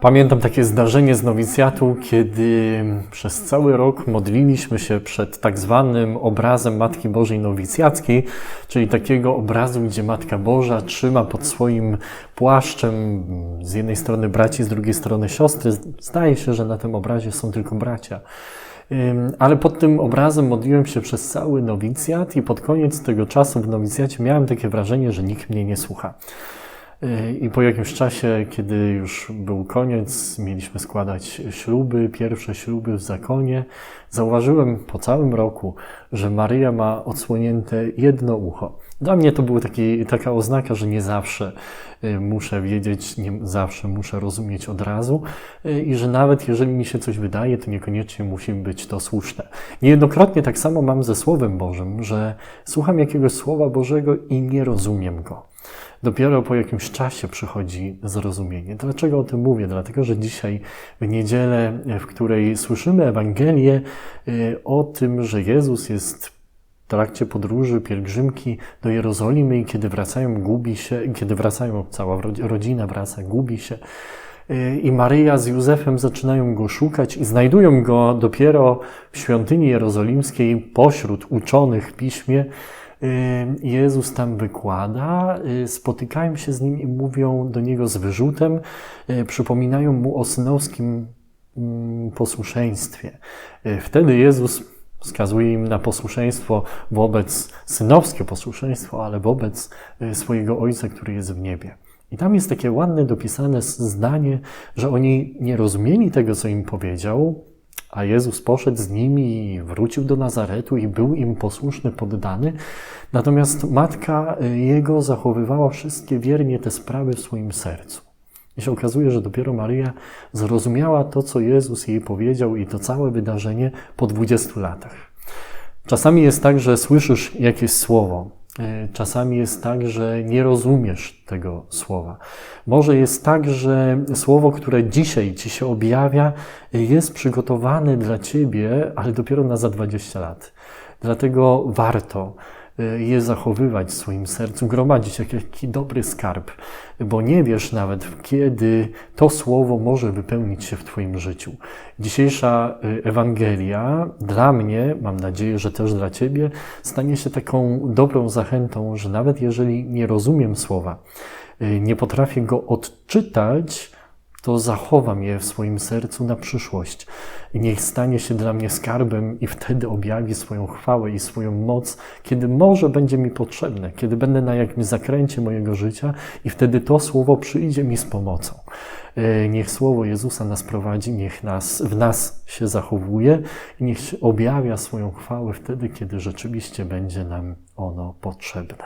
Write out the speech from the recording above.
Pamiętam takie zdarzenie z nowicjatu, kiedy przez cały rok modliliśmy się przed tak zwanym obrazem Matki Bożej Nowicjackiej, czyli takiego obrazu, gdzie Matka Boża trzyma pod swoim płaszczem z jednej strony braci, z drugiej strony siostry. Zdaje się, że na tym obrazie są tylko bracia. Ale pod tym obrazem modliłem się przez cały nowicjat i pod koniec tego czasu w nowicjacie miałem takie wrażenie, że nikt mnie nie słucha. I po jakimś czasie, kiedy już był koniec, mieliśmy składać śluby, pierwsze śluby w zakonie, zauważyłem po całym roku, że Maryja ma odsłonięte jedno ucho. Dla mnie to była taka oznaka, że nie zawsze y, muszę wiedzieć, nie zawsze muszę rozumieć od razu y, i że nawet jeżeli mi się coś wydaje, to niekoniecznie musi być to słuszne. Niejednokrotnie tak samo mam ze Słowem Bożym, że słucham jakiegoś Słowa Bożego i nie rozumiem go. Dopiero po jakimś czasie przychodzi zrozumienie. Dlaczego o tym mówię? Dlatego, że dzisiaj w niedzielę, w której słyszymy Ewangelię y, o tym, że Jezus jest w trakcie podróży pielgrzymki do Jerozolimy i kiedy wracają, gubi się, kiedy wracają, cała rodzi- rodzina wraca, gubi się. Y, I Maryja z Józefem zaczynają go szukać i znajdują go dopiero w świątyni jerozolimskiej pośród uczonych w piśmie. Jezus tam wykłada, y, spotykają się z nim i mówią do niego z wyrzutem, y, przypominają mu o synowskim mm, posłuszeństwie. Y, Wtedy Jezus wskazuje im na posłuszeństwo wobec, synowskie posłuszeństwo, ale wobec swojego Ojca, który jest w niebie. I tam jest takie ładne dopisane zdanie, że oni nie rozumieli tego, co im powiedział, a Jezus poszedł z nimi i wrócił do Nazaretu i był im posłuszny, poddany. Natomiast matka y, jego zachowywała wszystkie wiernie te sprawy w swoim sercu. I się okazuje, że dopiero Maryja zrozumiała to, co Jezus jej powiedział i to całe wydarzenie po 20 latach. Czasami jest tak, że słyszysz jakieś słowo. E, Czasami jest tak, że nie rozumiesz tego słowa. Może jest tak, że słowo, które dzisiaj ci się objawia, jest przygotowane dla ciebie, ale dopiero na za 20 lat. Dlatego warto je zachowywać w swoim sercu, gromadzić jak taki dobry skarb, bo nie wiesz nawet, kiedy to słowo może wypełnić się w Twoim życiu. Dzisiejsza y, Ewangelia dla mnie, mam nadzieję, że też dla Ciebie, stanie się taką dobrą zachętą, że nawet jeżeli nie rozumiem słowa, y, nie potrafię go odczytać, to zachowam je w swoim sercu na przyszłość. I niech stanie się dla mnie skarbem i wtedy objawi swoją chwałę i swoją moc, kiedy może będzie mi potrzebne, kiedy będę na jakimś zakręcie mojego życia i wtedy to słowo przyjdzie mi z pomocą. E, Niech słowo Jezusa nas prowadzi, niech nas, w nas się zachowuje i niech objawia swoją chwałę wtedy, kiedy rzeczywiście będzie nam ono potrzebne.